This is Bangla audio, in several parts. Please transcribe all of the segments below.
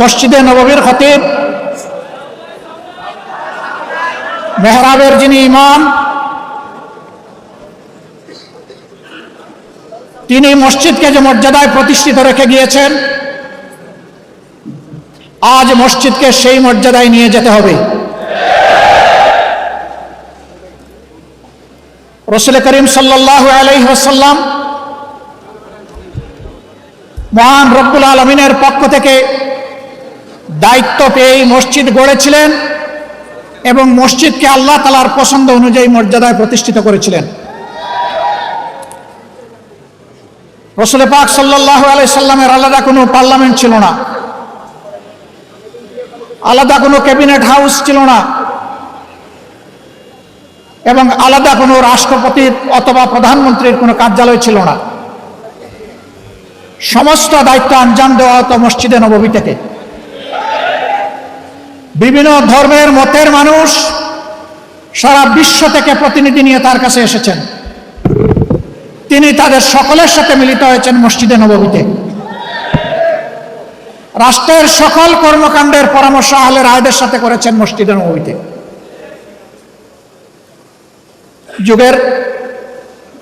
মসজিদে নববীর খতিব, মেহরাবের যিনি ইমাম, তিনি মসজিদকে যে মর্যাদায় প্রতিষ্ঠিত রেখে গিয়েছেন, আজ মসজিদকে সেই মর্যাদায় নিয়ে যেতে হবে। রসুল করিম সাল্লাহ আলহিহাসাল্লাম মহান রব্বুল আলমিনের পক্ষ থেকে দায়িত্ব পেয়ে এই মসজিদ গড়েছিলেন এবং মসজিদকে আল্লাহ তালার পছন্দ অনুযায়ী মর্যাদায় প্রতিষ্ঠিত করেছিলেন। রসুল পাক সাল্লাহ আলাই সাল্লামের আলাদা কোনো পার্লামেন্ট ছিল না। আলাদা কোনো ক্যাবিনেট হাউস ছিল না। এবং আলাদা কোনো রাষ্ট্রপতির অথবা প্রধানমন্ত্রীর কোনো কার্যালয় ছিল না। সমস্ত দায়িত্ব আঞ্জাম দেওয়া হতো মসজিদে নবমী থেকে। বিভিন্ন ধর্মের মতের মানুষ সারা বিশ্ব থেকে প্রতিনিধি নিয়ে তার কাছে এসেছেন। তিনি তাদের সকলের সাথে মিলিত হয়েছেন মসজিদে নবমীতে। রাষ্ট্রের সকল কর্মকাণ্ডের পরামর্শ আহলে রায়দের সাথে করেছেন মসজিদে নবমীতে। যুগের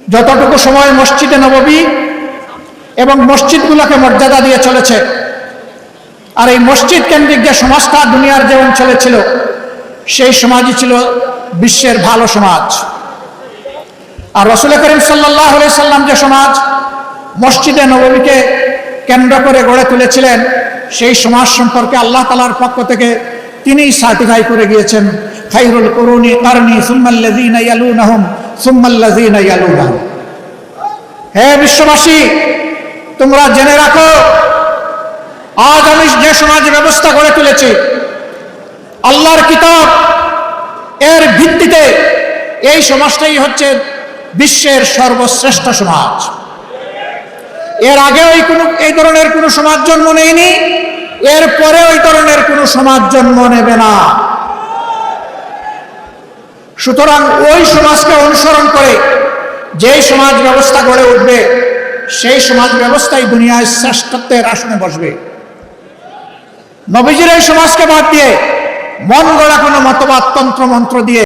যতটুকু সময় মসজিদে নববী এবং মসজিদগুলোকে মর্যাদা দিয়ে চলেছে আর এই মসজিদ কেন্দ্রিক যে সমাজটা দুনিয়ার যে অঞ্চলে ছিল, সেই সমাজই ছিল বিশ্বের ভালো সমাজ। আর রসুল করিম সাল্লাহ সাল্লাম যে সমাজ মসজিদে নবমীকে কেন্দ্র করে গড়ে তুলেছিলেন, সেই সমাজ সম্পর্কে আল্লাহ তালার পক্ষ থেকে তিনি সার্টিফাই করে গিয়েছেন, খাইরুল করুনি কারণী সুম্মাল্লাযীনা ইয়ালুনাহুম সুম্মাল্লাযীনা ইয়ালুনাহুম। হে বিশ্ববাসী, তোমরা জেনে রাখো আজ আমি যে সমাজ ব্যবস্থা গড়ে তুলেছি, আল্লাহর কিতাব, এর ভিত্তিতে এই সমাজটাই হচ্ছে বিশ্বের সর্বশ্রেষ্ঠ সমাজ। এর আগে ওই কোনো, এই ধরনের কোনো সমাজ জন্ম নেয়নি, এর পরে ওই ধরনের কোনো সমাজ জন্ম নেবে না। সুতরাং ওই সমাজকে অনুসরণ করে যেই সমাজ ব্যবস্থা গড়ে উঠবে, সেই সমাজ ব্যবস্থাই দুনিয়ায় শ্রেষ্ঠত্বের আসনে বসবে। নবীজির এই সমাজকে বাদ দিয়ে মন গড়া কোনো মতবাদ তন্ত্র মন্ত্র দিয়ে